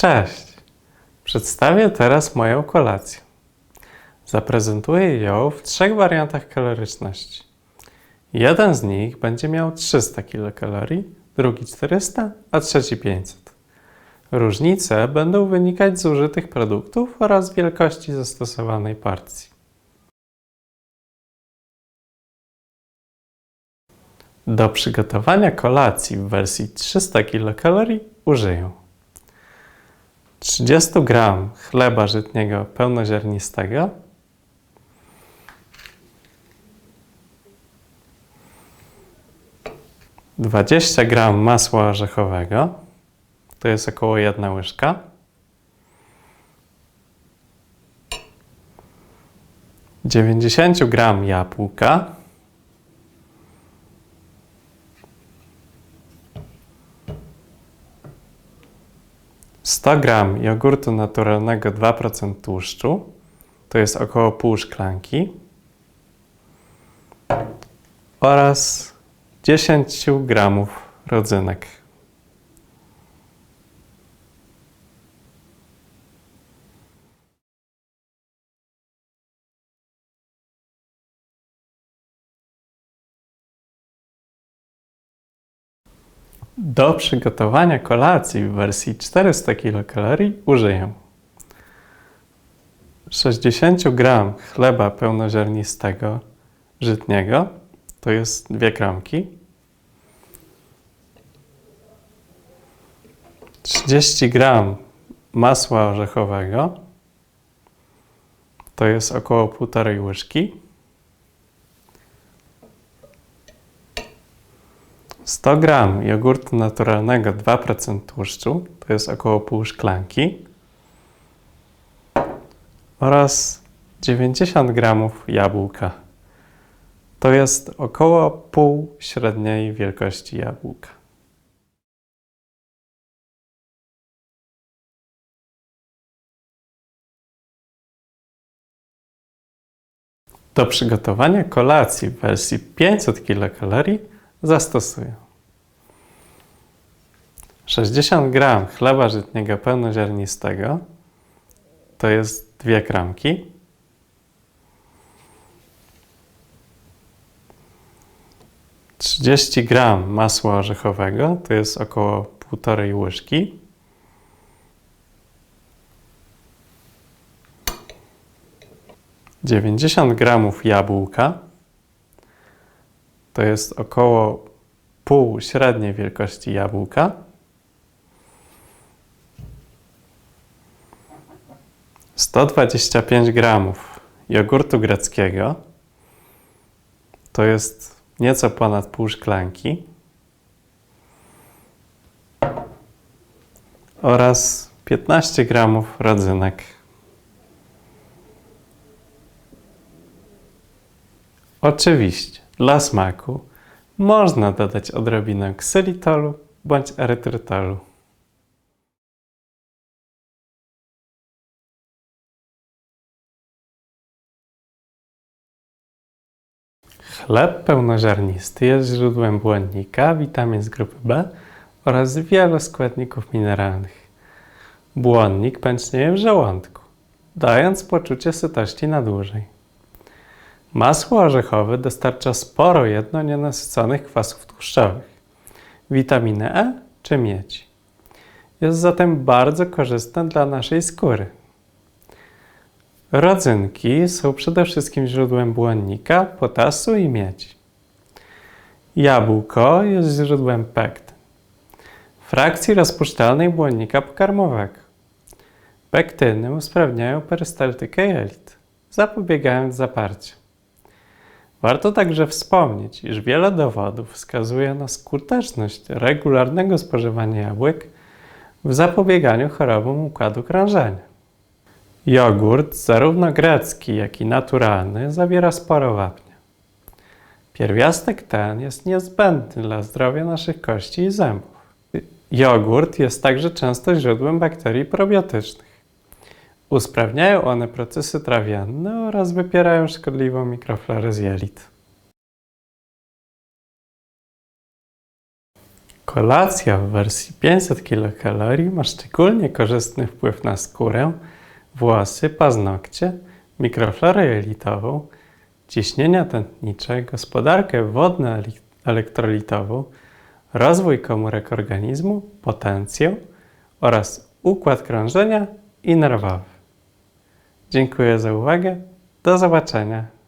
Cześć! Przedstawię teraz moją kolację. Zaprezentuję ją w trzech wariantach kaloryczności. Jeden z nich będzie miał 300 kilokalorii, drugi 400, a trzeci 500. Różnice będą wynikać z użytych produktów oraz wielkości zastosowanej porcji. Do przygotowania kolacji w wersji 300 kilokalorii użyję 30 g chleba żytniego pełnoziarnistego, Dwadzieścia gram masła orzechowego, to jest około jedna łyżka. Dziewięćdziesięciu gram jabłka. 100 gram jogurtu naturalnego 2% tłuszczu, to jest około pół szklanki, oraz 10 gramów rodzynek. Do przygotowania kolacji w wersji 400 kilokalorii użyję 60 g chleba pełnoziarnistego żytniego, to jest 2 gramki, 30 g masła orzechowego, to jest około 1,5 łyżki, 100 gram jogurtu naturalnego 2% tłuszczu, to jest około pół szklanki oraz 90 gramów jabłka. To jest około pół średniej wielkości jabłka. Do przygotowania kolacji w wersji 500 kilokalorii zastosuję 60 gram chleba żytniego pełnoziarnistego, to jest 2 gramki. Trzydzieści gram masła orzechowego, to jest około półtorej łyżki. Dziewięćdziesiąt gramów jabłka, to jest około pół średniej wielkości jabłka. 125 gramów jogurtu greckiego, to jest nieco ponad pół szklanki oraz 15 gramów rodzynek. Oczywiście, dla smaku można dodać odrobinę ksylitolu bądź erytrytolu. Chleb pełnoziarnisty jest źródłem błonnika, witamin z grupy B oraz wielu składników mineralnych. Błonnik pęcznieje w żołądku, dając poczucie sytości na dłużej. Masło orzechowe dostarcza sporo jedno nienasyconych kwasów tłuszczowych, witaminy E czy miedź. Jest zatem bardzo korzystne dla naszej skóry. Rodzynki są przede wszystkim źródłem błonnika, potasu i miedzi. Jabłko jest źródłem pektyn, frakcji rozpuszczalnej błonnika pokarmowego. Pektyny usprawniają perystaltykę jelit, zapobiegając zaparciu. Warto także wspomnieć, iż wiele dowodów wskazuje na skuteczność regularnego spożywania jabłek w zapobieganiu chorobom układu krążenia. Jogurt, zarówno grecki, jak i naturalny, zawiera sporo wapnia. Pierwiastek ten jest niezbędny dla zdrowia naszych kości i zębów. Jogurt jest także często źródłem bakterii probiotycznych. Usprawniają one procesy trawienne oraz wypierają szkodliwą mikroflorę z jelit. Kolacja w wersji 500 kilokalorii ma szczególnie korzystny wpływ na skórę, włosy, paznokcie, mikroflorę jelitową, ciśnienia tętnicze, gospodarkę wodno-elektrolitową, rozwój komórek organizmu, potencję oraz układ krążenia i nerwowy. Dziękuję za uwagę. Do zobaczenia.